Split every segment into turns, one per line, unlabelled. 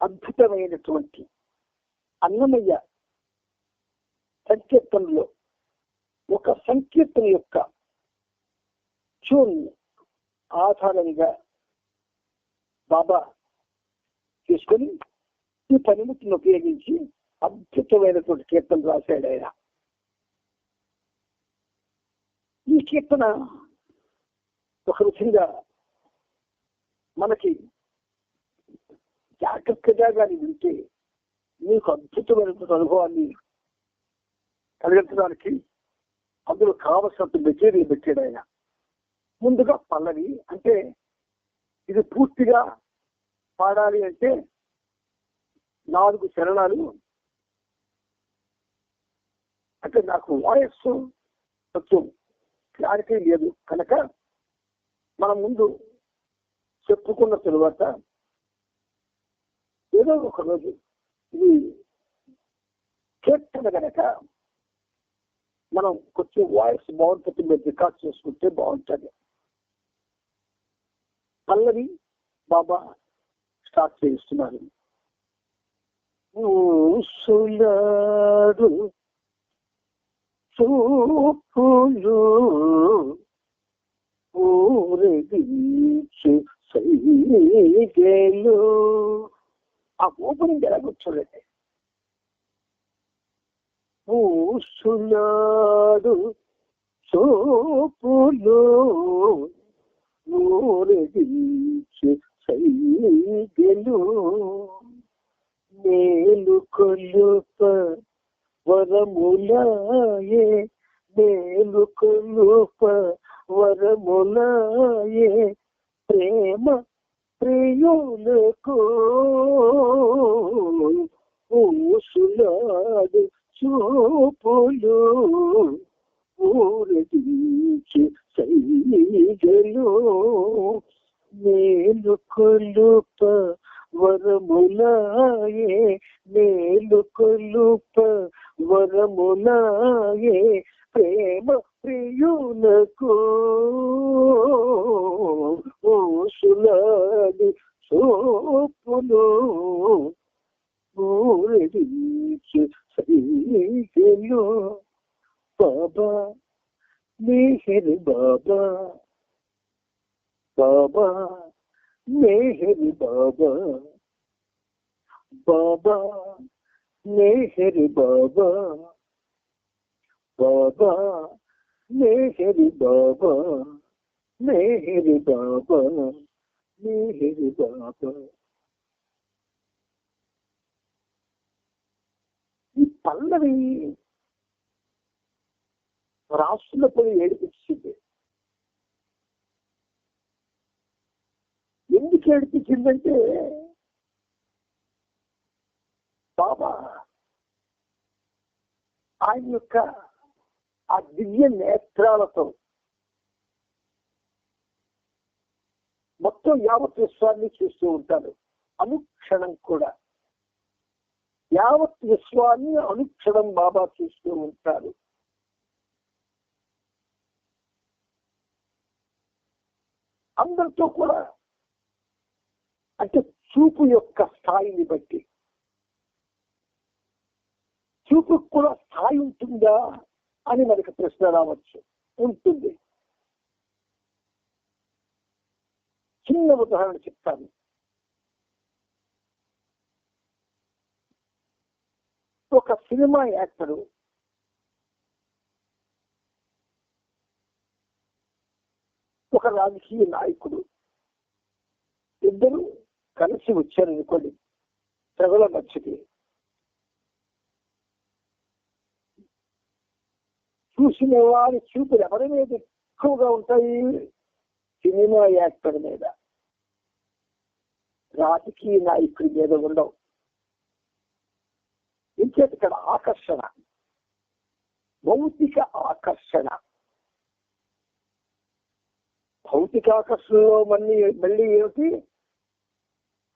అద్భుతమైనటువంటి అన్నమయ్య సంకీర్తనలో ఒక సంకీర్తన యొక్క ట్యూన్ ఆధారంగా బాబా తీసుకొని ఈ పనిముట్టును ఉపయోగించి అద్భుతమైనటువంటి కీర్తన రాశాడు ఆయన. ఈ కీర్తన ఒక విధంగా మనకి జాగ్రత్తగా కానీ వింటే మీకు అద్భుతమైనటువంటి అనుభవాన్ని కలిగించడానికి అందులో కావలసినంత మెటీరియల్ పెట్టాడు ఆయన. ముందుగా పల్లవి అంటే ఇది పూర్తిగా పాడాలి అంటే నాలుగు చరణాలు. అంటే నాకు వాయిస్ కొంచెం క్లారిటీ లేదు. కనుక మనం ముందు చెప్పుకున్న తరువాత ఏదో ఒక రోజు. ఇది కీర్తన గనక మనం కొంచెం వాయిస్ బాగుంటుంది మీరు రికార్డ్ చేసుకుంటే బాగుంటుంది. పల్లవి బాబా స్టార్ట్ చేయిస్తున్నారు. ఊసులాడు చూపులు సైగేలు. ఆ ఓపెనింగ్ ఎలా కూర్చోలేదు? పూస్తున్నాడు చూపులు ఊరేగించు సైగెలు మేలు కొలుప వరములాయే మేలు కొలుప వరములాయే ప్రేమ ప్రియులకు ఊసులాడు చూపులు ఊరగించి సైగలు మేలు కొలుప వరములాయే మేలు కొలుప వరములాయే ప్రేమ ప్రియులకు ఓసులని సోపులు ఊరించి సైకిలు బాబా మెహరి బాబా బాబా మెహరి బాబా బాబా మెహరి బాబా బాబా मेहर बाबा मेहर बाबा मेहर बाबा ఈ పల్లవి రాష్ట్రపతి ఏడిపించింది ఎందుకు ఏడిపించిందంటే బాబా ఆయన యొక్క ఆ దివ్య నేత్రాలతో. మొత్తం యావత్ విశ్వాన్ని చూస్తూ ఉంటారు అనుక్షణం కూడా. యావత్ విశ్వాన్ని అనుక్షణం బాబా చూస్తూ ఉంటారు అందరితో కూడా అంటే చూపు యొక్క స్థాయిని బట్టి. చూపుకు కూడా స్థాయి ఉంటుందా? అని మనకి ప్రశ్న రావచ్చు. ఉంటుంది. చిన్న ఉదాహరణ చెప్తాను. ఒక సినిమా యాక్టరు ఒక రాజకీయ నాయకుడు ఇద్దరు కలిసి వచ్చారనుకోండి ప్రజల మధ్యకి చూసిన వారి చూపులు ఎవరి మీద ఎక్కువగా ఉంటాయి? సినిమా యాక్టర్ మీద. రాజకీయ నాయకుడి మీద ఉండవు. ఇంకేత ఇక్కడ ఆకర్షణ. భౌతిక ఆకర్షణ. భౌతిక ఆకర్షణలో మళ్ళీ మళ్ళీ ఏమిటి?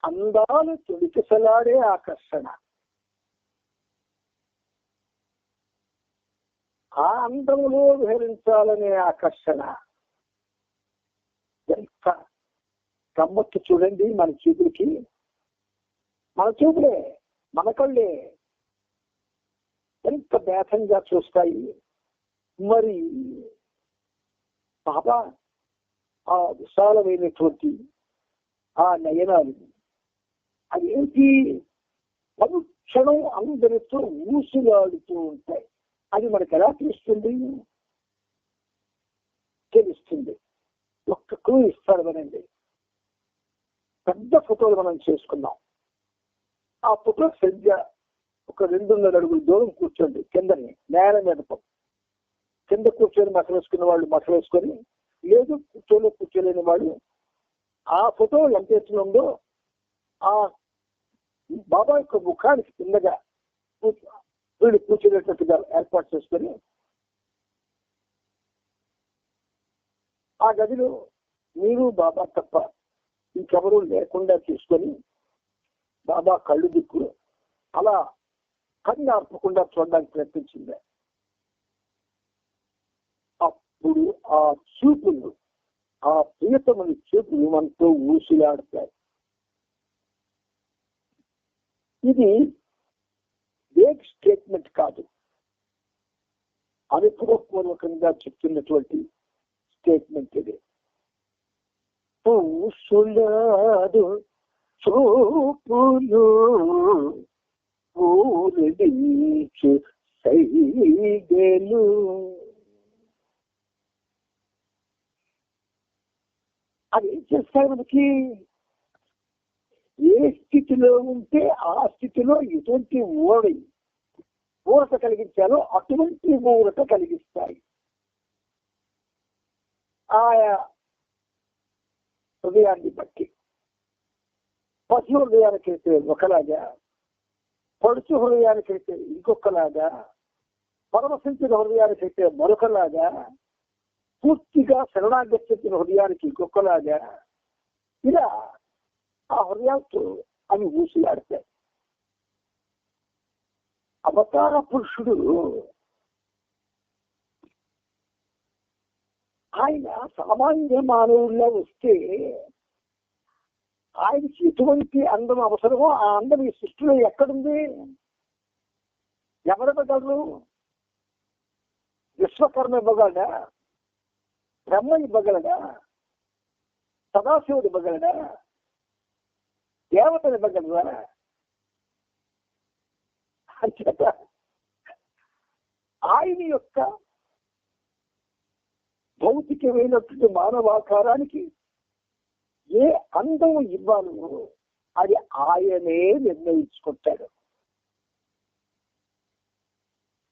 అందాలు తొలికిసలాడే ఆకర్షణ. ఆ అందములో విహరించాలనే ఆకర్షణ. ఎంత గమ్మత్తు చూడండి మన చూపులకి. మన చూపులే మన కళ్ళే. ఎంత భేదంగా చూస్తాయి. మరి బాబా ఆ విశాలమైనటువంటి ఆ నయనాలు అదేంటి క్షణం అందరితో ఊసులాడుతూ ఉంటాయి. అది మనకు ఎలా తెలుస్తుంది? తెలుస్తుంది. ఒక్క క్లూ ఇస్తాడు మనండి. పెద్ద ఫోటోలు మనం చేసుకున్నాం ఆ ఫోటో సరిగ్గా ఒక రెండున్నర అడుగుల దూరం కూర్చోండి కిందని నేల మీద కింద కూర్చొని మసలు వేసుకున్న వాళ్ళు మసలు వేసుకొని లేదు కూర్చోలే కూర్చోలేని వాళ్ళు ఆ ఫోటో ఎంత ఉందో ఆ బాబా యొక్క ముఖానికి కిందగా వీడు కూర్చునేటట్టుగా ఏర్పాటు చేసుకొని ఆ గదిలో మీరు బాబా తప్ప ఇంకెవరూ లేకుండా తీసుకొని బాబా కళ్ళు దిక్కు అలా కన్ను ఆర్పకుండా చూడడానికి ప్రయత్నించింది. అప్పుడు ఆ చూపులు ఆ ప్రియతమని చూపులు మనతో ఊసిలాడతాయి. ఇది వేగ్ స్టేట్మెంట్ కాదు. అనుభవపూర్వకంగా చెప్తున్నటువంటి స్టేట్మెంట్ ఇది. పూసులాడు చూపులు ఊరిడించు సైగలు. అది ఏం చేస్తారు మనకి? ఏ స్థితిలో ఉంటే ఆ స్థితిలో ఎటువంటి ఊరడి ఊరట కలిగించాలో అటువంటి ఊరట కలిగిస్తాయి. ఆయా హృదయాన్ని బట్టి. పశు హృదయానికైతే ఒకలాగా పడుచు హృదయానికైతే ఇంకొకలాగా పరమశించిన హృదయానికైతే మరొకలాగా పూర్తిగా శరణాగత్యం హృదయానికి ఇంకొకలాగా ఇలా ఆ హృదయాలతో అవి ఊసిలాడతాయి అవతార పురుషుడు ఆయన సామాన్య మానవుల్లో వస్తే ఆయనకి ఎటువంటి అందం అవసరమో ఆ అందం ఈ సృష్టిలో ఎక్కడుంది? ఎవరివ్వగలరు? విశ్వకర్మ ఇవ్వగలడా? బ్రహ్మ ఇవ్వగలడా? సదాశివుడు ఇవ్వగలడా? దేవతలు ద్వారా. అంచేత ఆయన యొక్క భౌతికమైనటువంటి మానవాకారానికి ఏ అందం ఇవ్వాలో అది ఆయనే నిర్ణయించుకుంటాడు.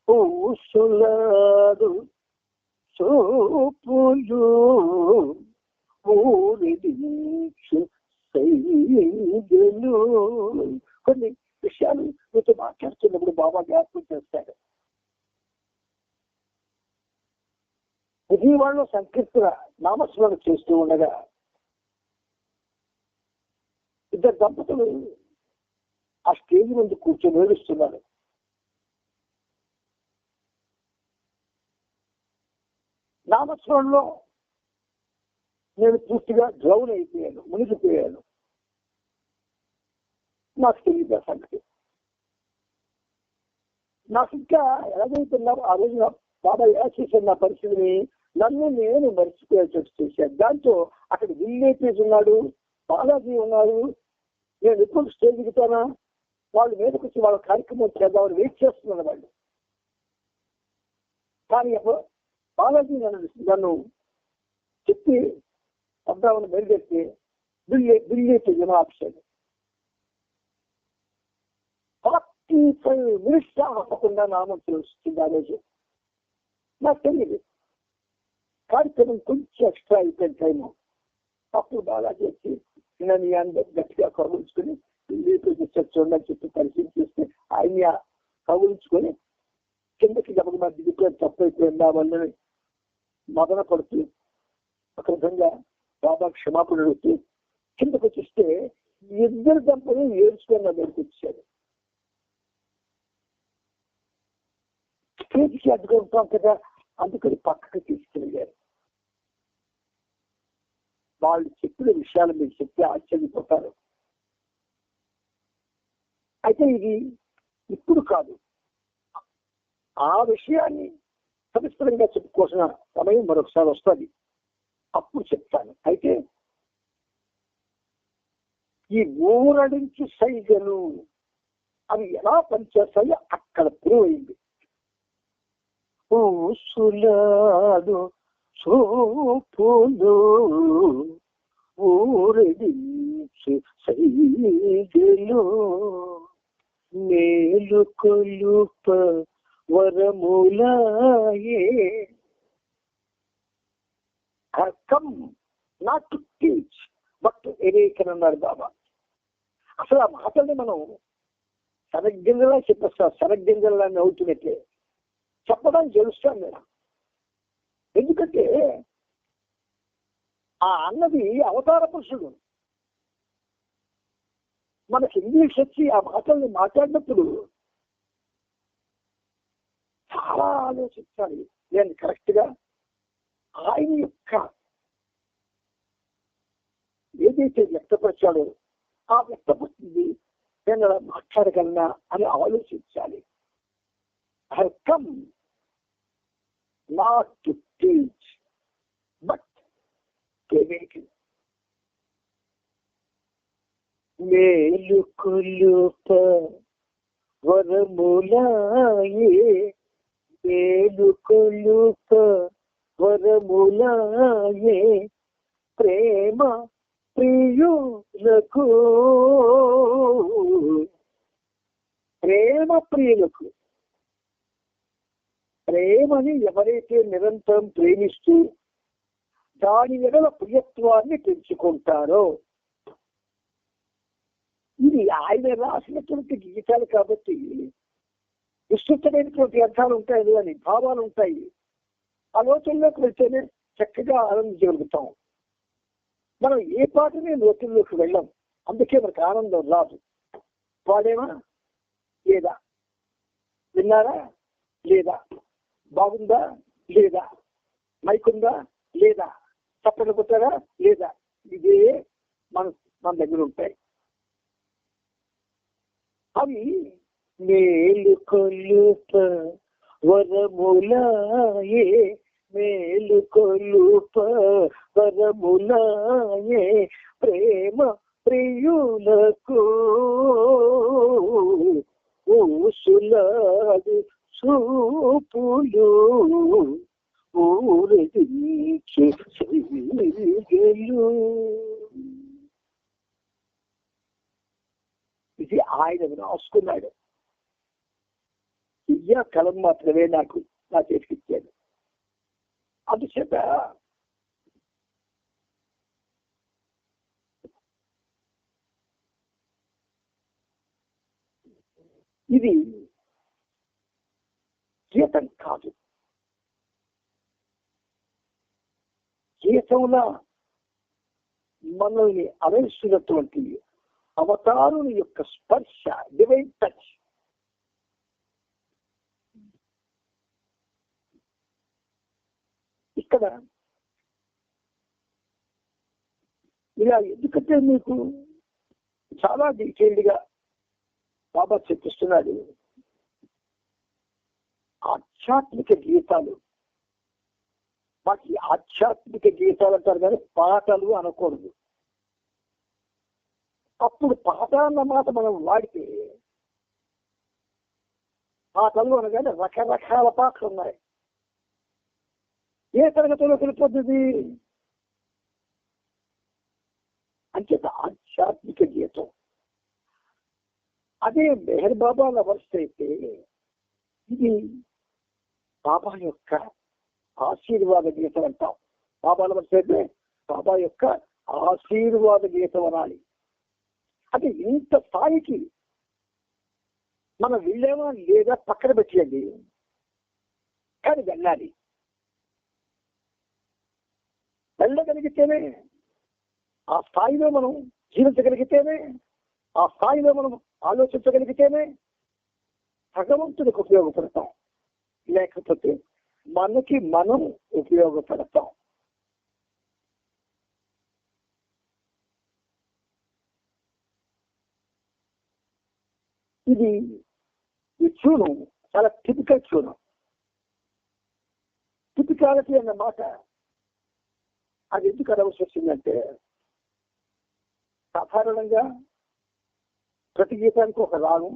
పూసులాడు చూపులు ఊరిడించు సైగలు కొన్ని విషయాలు మీతో మాట్లాడుతున్నప్పుడు బాబా జ్ఞాపకం చేస్తాడు. విజయవాడలో సంకీర్తన నామస్మరణ చేస్తూ ఉండగా ఇద్దరు దంపతులు ఆ స్టేజ్ ముందు కూర్చొని ఏడుస్తున్నారు. నామస్మరణలో నేను పూర్తిగా డ్రౌన్ అయిపోయాను మునిగిపోయాను. నాకు తెలియదు సంగతి. నాకు ఇంకా ఎలాగైతున్నారు ఆ రోజు బాబా ఎలా చేసే నా పరిస్థితిని? నన్ను నేను మర్చిపోయేటట్టు చేశాను దాంతో అక్కడ విల్లేపీస్ ఉన్నాడు బాలాజీ ఉన్నాడు. నేను ఎప్పుడు స్టేజ్ దిగుతానా? వాళ్ళు మీదకి వచ్చి వాళ్ళ కార్యక్రమం చేద్దామని వెయిట్ చేస్తున్నాను వాళ్ళు. కానీ బాలాజీ నన్ను నన్ను చెప్పి అబ్బాయిని బయలుదేరితే బిల్లే బిల్లేపీ జమా ఆప్షన్ 55 minutes అవ్వకుండా నామం తెలుస్తుంది ఆ రోజు నాకు తెలియదు. కార్యక్రమం కొంచెం ఎక్స్ట్రా అయిపోయిన టైము అప్పుడు బాగా వచ్చి నన్ను అందరూ గట్టిగా కబుల్చుకుని అని చెప్పి పరిచయం చేస్తే ఆయన కబుల్చుకొని కిందకి గమనిమ దిగిపోయి తప్పైపోయిందా వాళ్ళని మదన పడుతూ ఒక విధంగా బాబా క్షమాపణ అడుగుతూ కిందకు వచ్చిస్తే ఇద్దరు దంపతులు ఏడ్చుకొని నా దగ్గరికి వచ్చాడు స్టేజ్కి అడ్డుగా ఉంటాం కదా అందుకని పక్కకి తీసుకెళ్ళారు వాళ్ళు చెప్పిన విషయాలు మీరు చెప్తే ఆశ్చర్యపోతారు అయితే ఇది ఇప్పుడు కాదు ఆ విషయాన్ని సవిస్తరంగా చెప్పుకోవాల్సిన సమయం మరొకసారి వస్తుంది అప్పుడు చెప్తాను అయితే ఈ ఊరడించు సైగలు అవి ఎలా పనిచేస్తాయో అక్కడ ప్రూవ్ అయింది ఊసులాడు చూపులు ఊరడించి సైగలు మేలు కొలుప వరములాయే. Come not to teach but awaken అన్నారు బాబా. అసలు ఆ మాటల్ని మనం సరగ్గింజలా చెప్పేస్తాం శనగ్గింజలా అవుతున్నట్లే. చెప్పడానికి గెలుస్తాను నేను. ఎందుకంటే ఆ అన్నది అవతార పురుషుడు. మనకి ఇంగ్లీష్ వచ్చి ఆ మాటల్ని మాట్లాడినప్పుడు చాలా ఆలోచించాలి. నేను కరెక్ట్గా ఆయన యొక్క ఏదైతే వ్యక్తపరిచాడో ఆ వ్యక్తపరిచింది నేను అలా మాట్లాడగలనా అని ఆలోచించాలి. Have come not to teach, but to awaken. మేలుకులుప వరములాయే మేలుకులుప వరములాయే ప్రేమ ప్రియులకు ప్రేమ ప్రియులకు ప్రేమని ఎవరైతే నిరంతరం ప్రేమిస్తూ దాని ఎడల ప్రియత్వాన్ని పెంచుకుంటారో. ఇది ఆయన రాసినటువంటి గీతాలు కాబట్టి విస్తృతమైనటువంటి అర్థాలు ఉంటాయి అని భావాలు ఉంటాయి. ఆలోచనలోకి వెళ్తేనే చక్కగా ఆనందించగలుగుతాం. మనం ఏ పాటనే లోతుల్లోకి వెళ్ళాం అందుకే మనకు ఆనందం రాదు. పాడేమా? లేదా? విన్నారా? లేదా? బాగుందా లేదా? మైకుందా లేదా? చప్పట్లు కొట్టారా లేదా? ఇదే మన మన దగ్గర ఉంటాయి. అవి మేలు కొలుప వరములాయే మేలు కొలుప వరములాయే ప్రేమ ప్రియులకు ఊసులా చూపులు ఊరడించు శ్రీగలు ఇది ఆయన రాసుకున్నాడు. ఇయ్య కలం మాత్రమే నాకు నా చేతికి ఇచ్చాడు. అందుచేత ఇది జీతం కాదు. జీతంలో మనల్ని అలసినటువంటి అవతారుని యొక్క స్పర్శ డివైన్ టచ్ ఇక్కడ ఇలా ఎందుకంటే మీకు చాలా డీటెయిల్డ్గా బాబా చెప్పిస్తున్నాడు ఆధ్యాత్మిక గీతాలు. వాటి ఆధ్యాత్మిక గీతాలు అంటారు కానీ పాటలు అనకూడదు. అప్పుడు పాట అన్న మాట మనం వాడితే పాటలు అనగానే రకరకాల పాటలు ఉన్నాయి. ఏ తరగతిలో సరిపోతుంది? అంచేత ఆధ్యాత్మిక గీతం. అదే మెహర్ బాబా వరుస అయితే ఇది బాబా యొక్క ఆశీర్వాద గీతం అంటాం. బాబాల వరుస బాబా యొక్క ఆశీర్వాద గీతం అనాలి. అది ఇంత స్థాయికి మనం వెళ్ళామా లేదా పక్కన పెట్టేయండి. కానీ వెళ్ళాలి. వెళ్ళగలిగితేనే ఆ స్థాయిలో మనం జీవించగలిగితేనే ఆ స్థాయిలో మనం ఆలోచించగలిగితేనే భగవంతుడికి ఉపయోగపడతాం. లేకపోతే మనకి మనం ఉపయోగపడతాం. ఇది ఈ ట్యూను చాలా టిపికల్ ట్యూను టిపికాలిటీ అన్న మాట అది ఎందుకు అనవలసి వచ్చిందంటే సాధారణంగా ప్రతి గీతానికి ఒక రాగం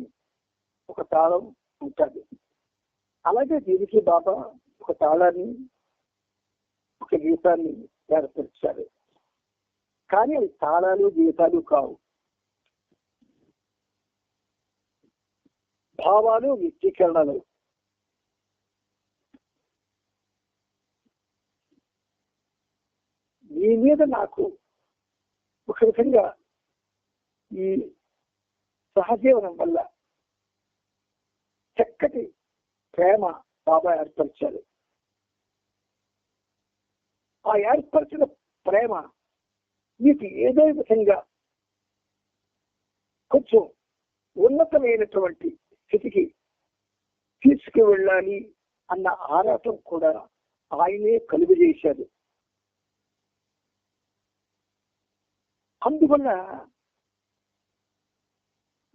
ఒక తాళం ఉంటుంది. అలాగే దీనికి బాబా ఒక తాళాన్ని ఒక గీతాన్ని ఏర్పరిచారు. కానీ అవి తాళాలు గీతాలు కావు. భావాలు వ్యక్తీకరణలు. మీ మీద నాకు ఒక విధంగా ఈ సహజీవనం వల్ల చక్కటి ప్రేమ బాబా ఏర్పరిచారు. ఆ ఏర్పరిచిన ప్రేమ మీకు ఏదో విధంగా కొంచెం ఉన్నతమైనటువంటి స్థితికి తీసుకువెళ్ళాలి అన్న ఆరాటం కూడా ఆయనే కలుగు చేశాడు. అందువల్ల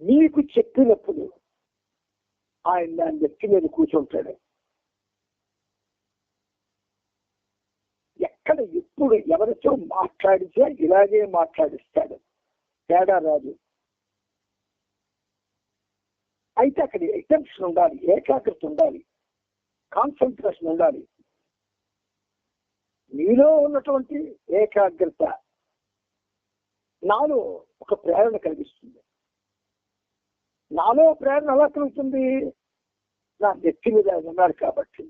మీకు చెప్పినప్పుడు ఆయన దాని వ్యక్తి మీద కూర్చుంటాడు ఎక్కడ ఎప్పుడు ఎవరితో మాట్లాడితే ఇలాగే మాట్లాడిస్తాడు తేడా రాదు అయితే అక్కడ అటెన్షన్ ఉండాలి ఏకాగ్రత ఉండాలి కాన్సన్ట్రేషన్ ఉండాలి మీలో ఉన్నటువంటి ఏకాగ్రత నాలో ఒక ప్రేరణ కలిగిస్తుంది నాలో ప్రేరణ ఎలా కలుగుతుంది నా నెత్తి మీద ఆయన ఉన్నాడు కాబట్టి.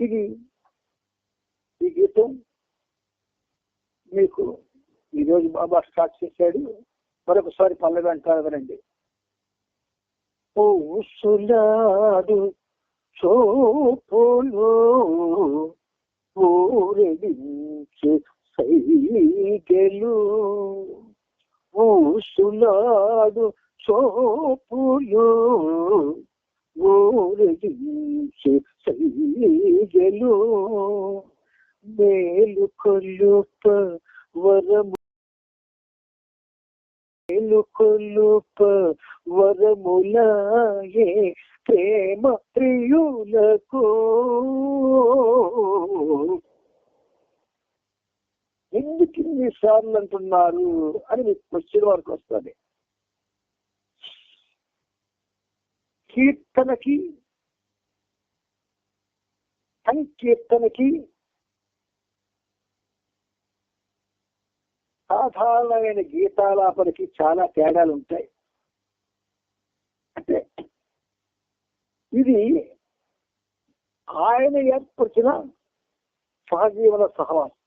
ఇది ఈ గీతం మీకు ఈరోజు బాబా స్టార్ట్ చేశాడు. మరొకసారి పల్లవి అంటారు రండి పూసులాడు చూపులు ఊరడించి సైగలు. పూసులాడు చూపులు ఊరడించి సైగలు. మేలు కొల్లుప వరము మేలు వరములాయే ప్రేమ ప్రియులకు. ఎందుకు ఇన్ని సార్లు అంటున్నారు అని మీకు క్వశ్చన్ వరకు వస్తుంది. కీర్తనకి సంకీర్తనకి సాధారణమైన గీతాలాపనకి చాలా తేడాలు ఉంటాయి అంటే ఇది ఆయన ఏర్పరిచిన సహజీవన సహవాసం.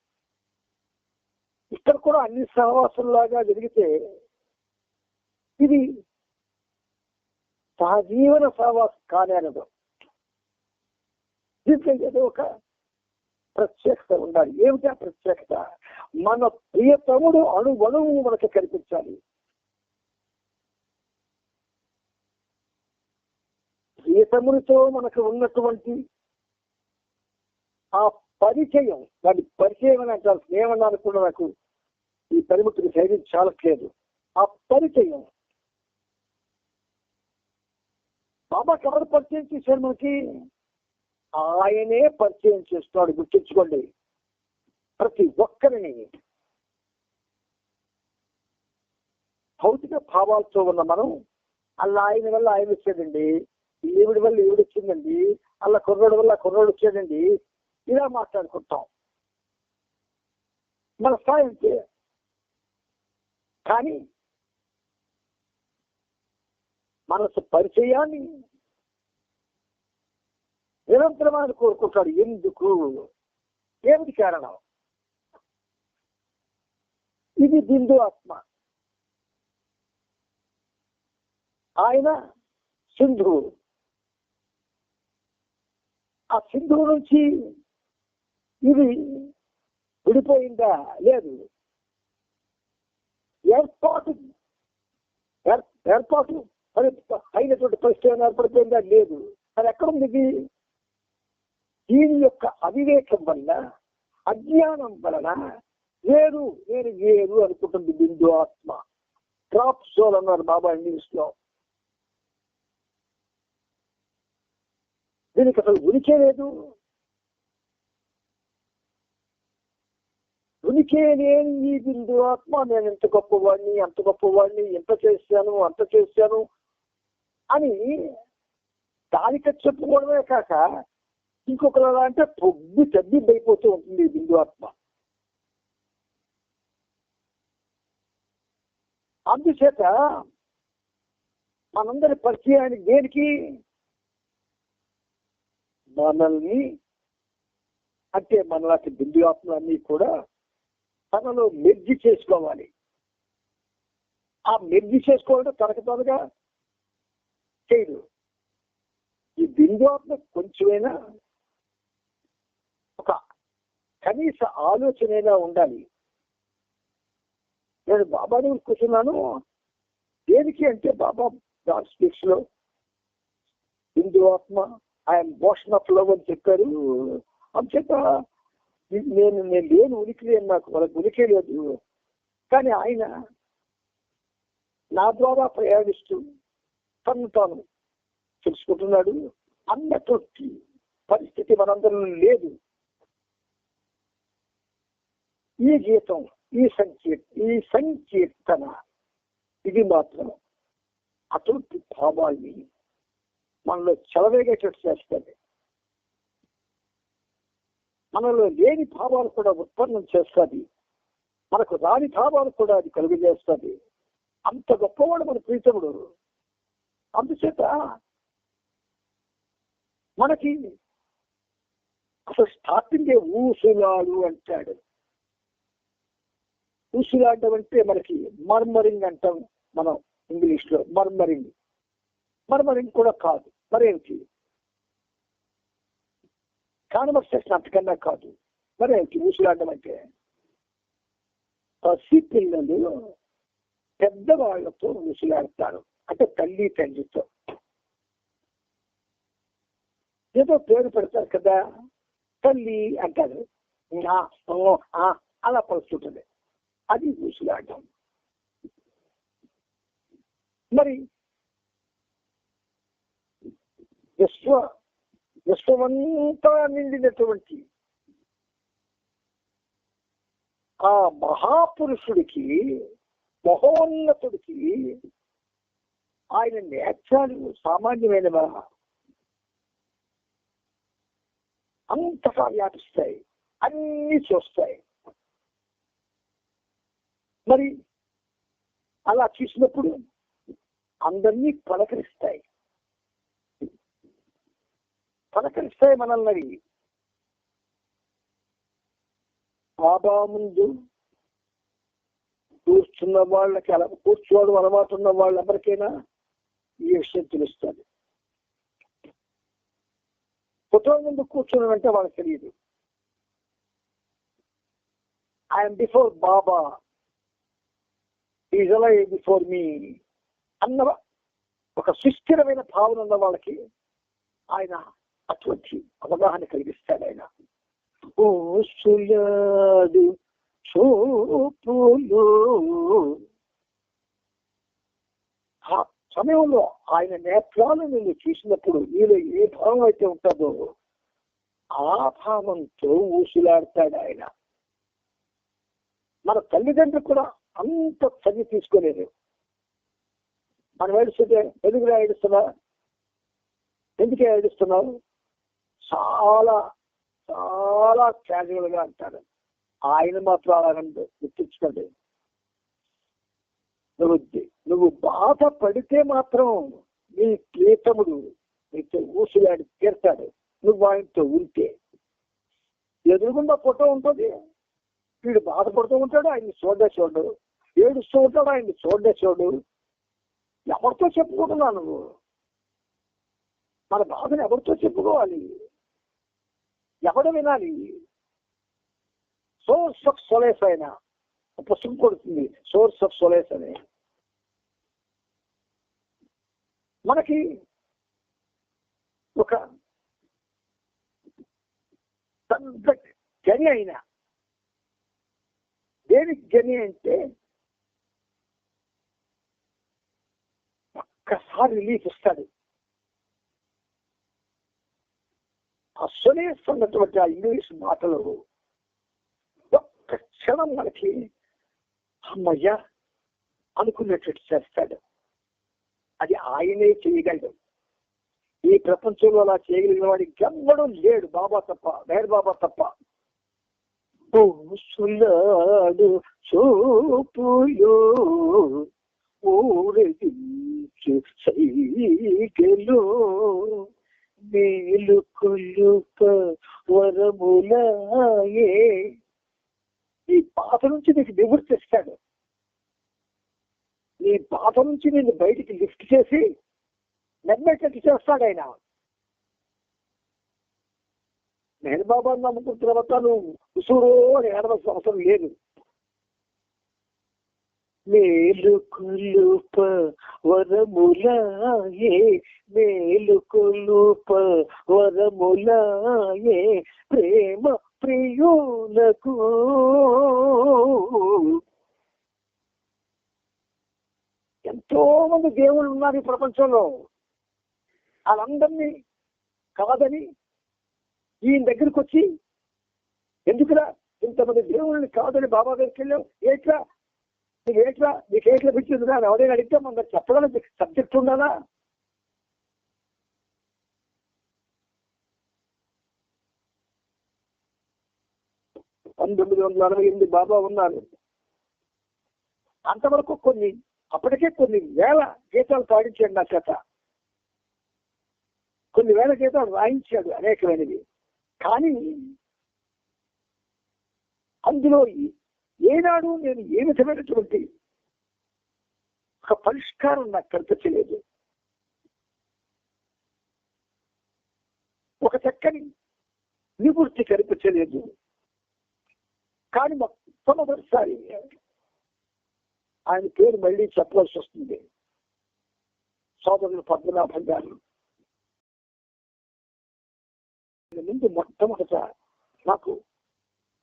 ఇక్కడ కూడా అన్ని సహవాసంలాగా జరిగితే ఇది సహజీవన సహవాసం కానే అనదు. దీంట్లో ఒక ప్రత్యేకత ఉండాలి. ఏమిటి ఆ ప్రత్యేకత? మన ప్రియతముడు అణు మనకు మనకి కనిపించాలి. ప్రియతముడితో మనకు ఉన్నటువంటి ఆ పరిచయం దాని పరిచయం అని అంటారు. స్నేహం కూడా నాకు ఈ పరిమితులు శైలి చాలట్లేదు. ఆ పరిచయం. బాబా కవర్ పరిచయం చేశారు మనకి. ఆయనే పరిచయం చేస్తున్నాడు గుర్తించుకోండి ప్రతి ఒక్కరిని భౌతిక భావాలతో ఉన్న మనం అలా ఆయన వల్ల ఆయన వచ్చాడండి. ఈవిడి వల్ల ఈవిడ వచ్చిందండి. అలా కుర్రోడు వల్ల కుర్రోడు వచ్చాడండి. ఇలా మాట్లాడుకుంటాం. మన స్థాయి అంతే కానీ మనసు పరిచయాన్ని నిరంతరమైన కోరుకుంటాడు. ఎందుకు? ఏమిటి కారణం? ఇది బిందు ఆత్మ. ఆయన సింధువు ఆ సింధువు నుంచి ఇది విడిపోయిందా? లేదు. ఏర్పాటు ఏర్పాటు మరి అయినటువంటి పరిస్థితి ఏమైనా ఏర్పడిపోయిందా? లేదు. అది ఎక్కడుంది ఇది? దీని యొక్క అవివేకం వల్ల అజ్ఞానం వలన వేరు నేను వేరు అనుకుంటుంది బిందు ఆత్మ. డ్రాప్ సోల్ అన్నారు బాబా ఇంగ్లీష్లో. దీనికి అసలు ఉనికే లేదు. ఉనికే లేని ఈ బిందు ఆత్మ నేను ఎంత గొప్పవాడిని అంత గొప్పవాడిని ఎంత చేశాను అంత చేశాను అని దానికి చెప్పుకోవడమే కాక ఇంకొకలా అంటే పొద్దు తగ్గింది అయిపోతూ ఉంటుంది ఈ బిందు ఆత్మ. అందుచేత మనందరి పరిచయానికి దేనికి? మనల్ని అంటే మనలాంటి బిందు ఆత్మలన్నీ కూడా తనలో మెర్జి చేసుకోవాలి. ఆ మెర్జి చేసుకోవడం తనకు తనగా చేయదు ఈ బిందు ఆత్మ కొంచెమైనా కనీస ఆలోచనైనా ఉండాలి. నేను బాబా దగ్గర కూర్చున్నాను. దేనికి అంటే బాబా గాడ్ స్పీక్స్లో హిందూ ఆత్మ ఆయన మోషన్ ఆఫ్ లవ్ అని చెప్పారు. అంచేత నేను నేను లేను ఉనికి లేను నాకు వాళ్ళకి ఉనికి లేదు. కానీ ఆయన నా ద్వారా ప్రయాణిస్తూ తను తాను తెలుసుకుంటున్నాడు. అన్నటువంటి పరిస్థితి మనందరం లేదు. ఈ గీతం ఈ సంకీర్ ఈ సంకీర్తన. ఇది మాత్రం అటువంటి భావాల్ని మనలో చెలవేగేటట్టు చేస్తుంది. మనలో లేని భావాలు కూడా ఉత్పన్నం చేస్తుంది. మనకు రాని భావాలు కూడా అది కలుగజేస్తుంది. అంత గొప్పవాడు మన ప్రీతముడు. అందుచేత మనకి అసలు స్టార్టింగ్ ఊసులాడు అంటాడు. ఊసులాడడం అంటే మనకి మర్మరింగ్ అంటాం మనం ఇంగ్లీష్లో మర్మరింగ్. మర్మరింగ్ కూడా కాదు. మరేమిటి? కాన్వర్సేషన్ అంతకన్నా కాదు. మరేమిటి? ఊసులాడడం అంటే పసి పిల్లలు పెద్దవాళ్ళతో ఊసులాడతారు అంటే తల్లి తండ్రితో. ఏదో పేరు పెడతారు కదా తల్లి అంటారు. అలా పలుస్తుంటుంది అది ఊసులాడడం మరి విశ్వ విశ్వమంతా నిండినటువంటి ఆ మహాపురుషుడికి మహోన్నతుడికి ఆయన నేత్రాలు సామాన్యమైనవా? అంతగా వ్యాపిస్తాయి. అన్ని చూస్తాయి. మరి అలా చూసినప్పుడు అందరినీ పలకరిస్తాయి. పలకరిస్తాయి మనల్ని అవి. బాబా ముందు కూర్చున్న వాళ్ళకి అలా కూర్చోవడం అలవాటు ఉన్న వాళ్ళెవరికైనా ఈ విషయం తెలుస్తుంది ఫోటో ముందు కూర్చోవడం అంటే వాళ్ళకి తెలియదు. I am before Baba is Alai before me అన్న ఒక సుస్థిరమైన భావన ఉన్న వాళ్ళకి ఆయన అటువంటి అవగాహన కలిగిస్తాడు ఆయన. ఊసులాడు చూపులు ఆ సమయంలో ఆయన నేత్రాలను నేను చూసినప్పుడు నీలో ఏ భావం అయితే ఉంటుందో ఆ భావంతో ఊసులాడతాడు ఆయన. మన తల్లిదండ్రులు కూడా అంత చదివి తీసుకోలేదు. మనం ఏడుస్తుంటే ఎందుకురా ఏడుస్తున్నా ఎందుకే ఏడుస్తున్నావు? చాలా చాలా క్యాజువల్గా అంటారు. ఆయన మాత్రం అలా గుర్తించుకోండి. నువ్వు నువ్వు బాధ పడితే మాత్రం నీ ప్రీతముడు నీతో ఊసులాడి తీర్తాడు. నువ్వు ఆయనతో ఉంటే. ఎదురుగుండా ఫోటో ఉంటుంది. వీడు బాధపడుతూ ఉంటాడు ఆయన్ని చూడ చూడడు. ఏడుస్తూ ఉంటాడు ఆయన చూడే చూడు. ఎవరితో చెప్పుకుంటున్నావు నువ్వు? మన బాధను ఎవరితో చెప్పుకోవాలి? ఎవడు వినాలి? సోర్స్ ఆఫ్ సొలేస్ అయినా పుస్తకం కొడుతుంది సోర్స్ ఆఫ్ సొలేస్ అని. మనకి ఒక పెద్ద గని అయిన. దేనికి గని అంటే ఒక్కసారి రిలీఫ్ ఇస్తాడు అసలేస్తున్నటువంటి ఆ ఇంగ్లీష్ మాటలు ఒక్క క్షణం మనకి అమ్మయ్యా అనుకున్నట్టు చేస్తాడు అది ఆయనే చేయగలడు ఈ ప్రపంచంలో అలా చేయగలిగిన వాడి గమ్మడం లేడు బాబా తప్ప మేర్ బాబా తప్ప చూపులో చూపులు ఊరేగించు సైకెలో మేలు కొలుక వరములాయే. ఈ బాధ నుంచి నీకు నివృత్తి ఇస్తాడు నీ బాధ నుంచి నేను బయటికి లిఫ్ట్ చేసి నమ్మేటట్టు చేస్తాడు ఆయన. నేను బాబా నమ్ముకున్న తర్వాత నువ్వు ఉసూరు అని ఏడవలసిన అవసరం లేదు. మేలు కొలుప వరములాయే మేలు కొలుప వరములాయే ప్రేమ ప్రియులకు. ఎంతో మంది దేవుళ్ళు ఉన్నారు ఈ ప్రపంచంలో. వాళ్ళందరినీ కాదని ఈయన దగ్గరికి వచ్చి ఎందుకురా ఇంతమంది దేవుళ్ళని కాదని బాబా దగ్గరికి వెళ్ళాం ఏట్రా? నీకు ఏట్లా నీకు ఏట్లా పిచ్చింది అని ఎవరైనా అడిగితే మనం చెప్పగల సబ్జెక్ట్ ఉండాలా? పంతొమ్మిది వందల అరవై ఎనిమిది బాబా ఉన్నారు. అంతవరకు కొన్ని అప్పటికే కొన్ని వేల గీతాలు పాడించాడు నా చేత. కొన్ని వేల గీతాలు రాయించాడు అనేకమైనవి. కానీ అందులో ఏనాడు నేను ఏ విధమైనటువంటి ఒక పరిష్కారం నాకు కల్పించలేదు ఒక చక్కని నివృత్తి కల్పించలేదు కానీ మొట్టమొదటిసారి ఆయన పేరు మళ్ళీ చెప్పవలసి వస్తుంది. సోదరులు పద్మనాభం గారు. ముందు మొట్టమొదట నాకు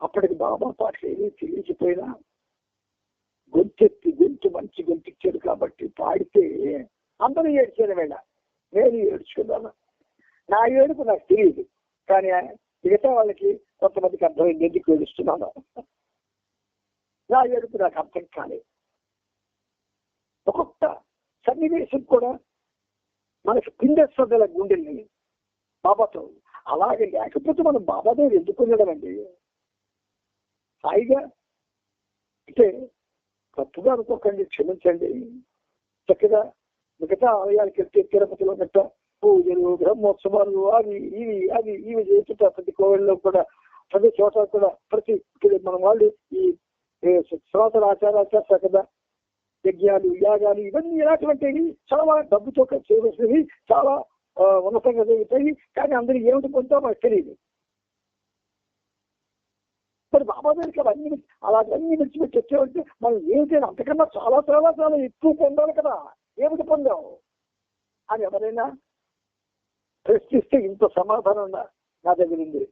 అప్పటికి బాబా పాటలు ఏమీ తెలియచిపోయినా గొంతెత్తి గొంతు మంచి గొంతిచ్చాడు కాబట్టి పాడితే అందరూ ఏడ్చారు వేళ నేను ఏడ్చుకున్నాను. నా ఏడుపు నాకు తెలియదు కానీ మిగతా వాళ్ళకి కొంతమందికి అర్థమైంది ఎందుకు ఏడుస్తున్నాను. నా ఏడుపు నాకు అర్థం కాలేదు. ఒక్కొక్క సన్నివేశం కూడా మనకు పిండేస్తుందల గుండెల్ని బాబాతో అలాగే లేకపోతే మనం బాబా దగ్గర ఎందుకు ఉండడండి హాయిగా అంటే తప్పుగా అనుకోకండి క్షమించండి. చక్కగా మిగతా ఆలయాలకు వెళ్తే తిరుపతిలో గట్ట పూజలు బ్రహ్మోత్సవాలు అవి ఇవి అవి ఇవి చేస్తుంటా ప్రతి కోవిల్లో కూడా ప్రతి చోట కూడా ప్రతి మన వాళ్ళు ఈ సనాతన ఆచారాలు చేస్తారు కదా. యజ్ఞాలు యాగాలు ఇవన్నీ ఇలాంటివంటివి చాలా డబ్బుతో చేయవలసినవి చాలా ఉన్నతంగా జరుగుతాయి కానీ అందరూ ఏమిటి పొందుతామో తెలియదు. మొదలకి అవన్నీ అలాంటివన్నీ విడిచిపెట్టి మనం ఏమిటైనా అంతకన్నా చాలా చాలా చాలా ఎక్కువ పొందాలి కదా. ఏమిటి పొందావు? అని ఎవరైనా ప్రశ్నిస్తే ఇంత సమాధానం నా దగ్గర ఉంది.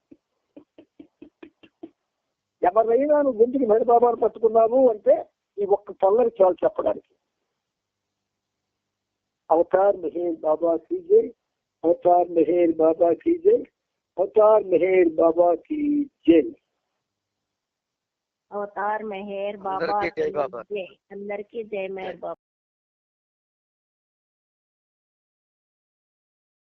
ఎవరైనా నువ్వు ఎందుకు మెడబాబాను పట్టుకున్నావు అంటే ఈ ఒక్క పల్లవి చాలు చెప్పడానికి. అవతార్ మెహేర్ బాబా కీజే అవతార్ మెహేర్ బాబా కీజే అవతార్ మెహేర్ బాబా కీజే
అవతార్ మెహర్ బాబా
అందరికీ జై బాబా.
జై అందరికీ జై మెహర్ బాబా